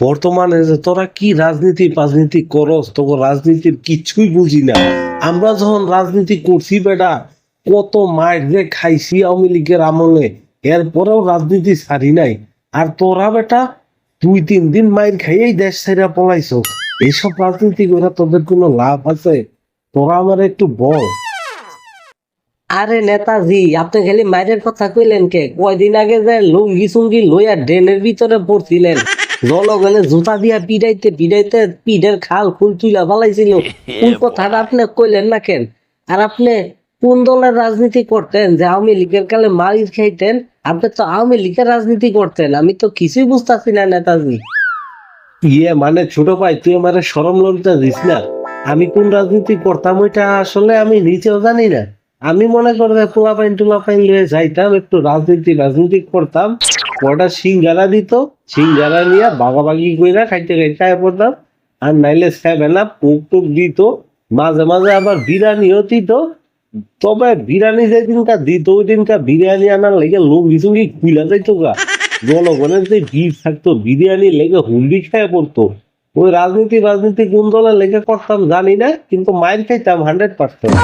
বর্তমানে যে তোরা কি রাজনীতি রাজনীতি করস তোকে রাজনীতির কিছুই বুঝি না। আমরা যখন রাজনীতি করছি বেটা, কত মায়ের যে খাইছি আওয়ামী লীগের আমলে, এরপরেও রাজনীতি ছাড়ি নাই। আর তোরা বেটা, দুই তিন দিন মায়ের খাইয়েই দেশ ছেড়ে পলাইছ। এইসব রাজনীতি করে তোদের কোনো লাভ আছে? তোরা আমার একটু বল। আরে নেতাজি, আপনি খালি মায়ের কথা কইলেন কে? কয়দিন আগে যে লুঙ্গি সুঙ্গি লইয়া ড্রেনের ভিতরে পড়ছিলেন। জনগণে জুতা দিয়া পিড়াইতে পিড়াইতে পিঠের খাল খুল তুইলা ফালাইছিল। কোন কথাটা আপনি কইলেন না কেন? আর আপনি কোন দলের রাজনীতি করতেন যে আওয়ামী লীগের কালে মারির খাইতেন? আপনি তো আওয়ামী লীগের রাজনীতি করতেন আমি তো কিছুই বুঝতেছি না নেতাজি। ইয়ে মানে ছোট ভাই তুই আমার সরম লজ্জা দিস না। আমি কোন রাজনীতি করতাম ওইটা আসলে আমি নিজেও জানি না। আমি মনে করি যে পোলা পাইন টুলা পাইন লিয়ে যাইতাম একটু রাজনীতি রাজনীতি করতাম। কটা সিঙ্গারা দিত সিঙ্গারা নিয়ে বাগাবাগি কইরা খাইতে খাইতে খাই পড়তাম। আর নাইলে সেভেন পোক টুক দিত, মাঝে মাঝে আবার বিরিয়ানিও দিত। তবে বিরিয়ানি যেদিনকা দিত ওই দিনটা বিরিয়ানি আনার লেগে লোক কিছুকি খুলে যাইতো গা। জনগণের যে ভিড় থাকতো, বিরিয়ানি লেগে হুন্ডি খেয়ে পড়তো। ওই রাজনীতি রাজনীতি কোন লেগে করতাম জানি না, কিন্তু মায়ের খাইতাম হান্ড্রেড পার্সেন্ট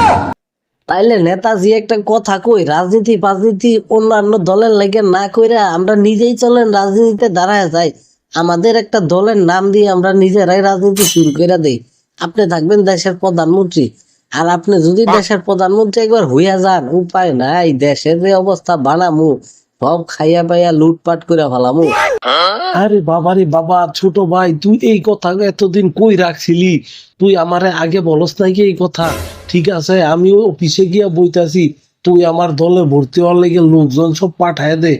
তাইলে নেতাজি একটা কথা কই রাজনীতি ফাজনীতি অন্যান্য দলের লাগে না কইরা আমরা নিজেই চলেন রাজনীতিতে দাঁড়ায় যাই। আমাদের একটা দলের নাম দিয়ে আমরা নিজেরাই রাজনীতি শুরু করে দেই। আপনি থাকবেন দেশের প্রধানমন্ত্রী। আর আপনি যদি দেশের প্রধানমন্ত্রী একবার হইয়া যান উপায় নাই দেশের যে অবস্থা বানামু সব খাইয়া পাইয়া লুটপাট করে ফেলামু। আরে বাবারে বাবা ছোট ভাই তুই এই কথা এতদিন কই রাখছিলি? তুই আমারে আগে বলস নাকি এই কথা? ঠিক আছে আমি অফিসে গিয়া বইতাছি, তুই আমার দলে ভর্তি হওয়ার লেগে লোকজন সব পাঠায় দে।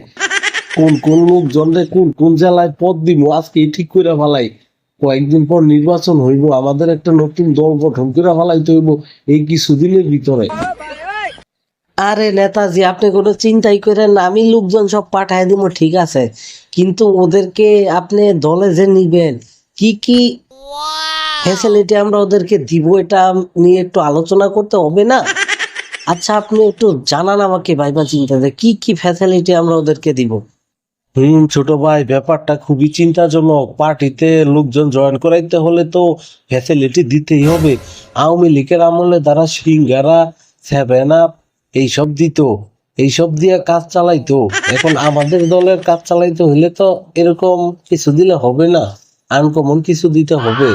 কোন কোন লোকজন রে, কোন কোন জেলায় পদ দিব আজকে ঠিক করে ফেলাই। কয়েকদিন পর নির্বাচন হইব, আমাদের একটা নতুন দল গঠন করে ফেলাইতে হইব, এই কিছুদিনের ভিতরে। আরে নেতাজি, আপনি কোনো চিন্তাই করেন আমি লোকজন সব পাঠায় দিব ঠিক আছে। কিন্তু ওদেরকে আপনি দলে যে নিবেন, কি কি ফ্যাসিলিটি আমরা ওদেরকে দিব এটা নিয়ে একটু আলোচনা করতে হবে না? আচ্ছা আপনি একটু জানান আমাকে ভাইবা চিন্তা কি কি ফ্যাসিলিটি আমরা ওদেরকে দিব? হুম ছোট ভাই ব্যাপারটা খুবই চিন্তাজনক। পার্টিতে লোকজন জয়েন করাইতে হলে তো ফ্যাসিলিটি দিতেই হবে। আওয়ামী লীগের আমলে তারা সিঙ্গারা সেভেন আপ এইসব দিত। এইসব দিয়ে কাজ চালাইতো। এখন আমাদের দলের কাজ চালাইতে হলে তো এরকম কিছু দিলে হবে না। আনকমন কিছু দিতে হবে।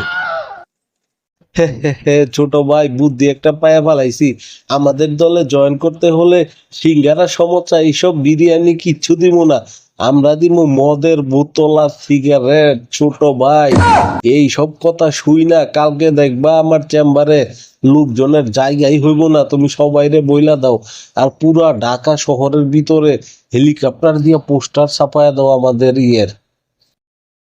ছোট ভাই, বুদ্ধি একটা পায়া ফেলাইছি। আমাদের দলে জয়েন করতে হলে সিঙ্গারা সমস্যা এইসব বিরিয়ানি কিচ্ছু দিব না। আমরা দিব মদের বোতল আর সিগারেট, ছোট ভাই। এই সব কথা শুই না, কালকে দেখবা আমার চেম্বারে লোকজনের জায়গাই হইব না, তুমি সবাইরে বইলা দাও। আর পুরা ঢাকা শহরের ভিতরে হেলিকপ্টার দিয়ে পোস্টার ছাপায়া দাও আমাদের ইয়ের।